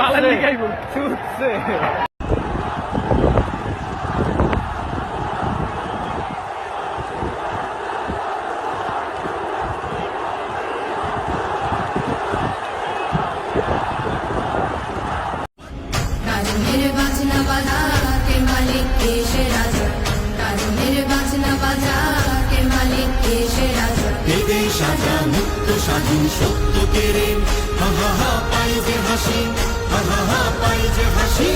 বালার লিগাই চুচ্ছে স্বাধীন সত্য কেড়ে হা হা হা পাই যে হাসি। পাই যে হাসি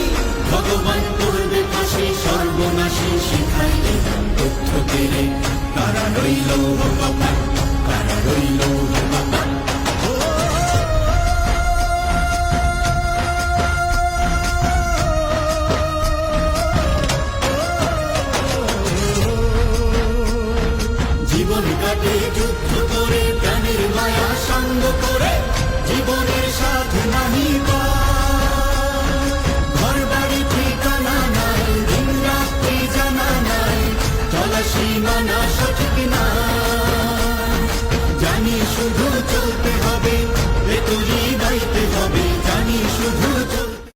ভগবান করবে ফাঁসি, সর্বনাশী শিখাই দিলাম তথ্য কেড়ে তারা রইল বাবা তারা রইল বাবা। জীবন কাটে যুদ্ধ করে মায়া সঙ্গ করে, জীবনের Mission.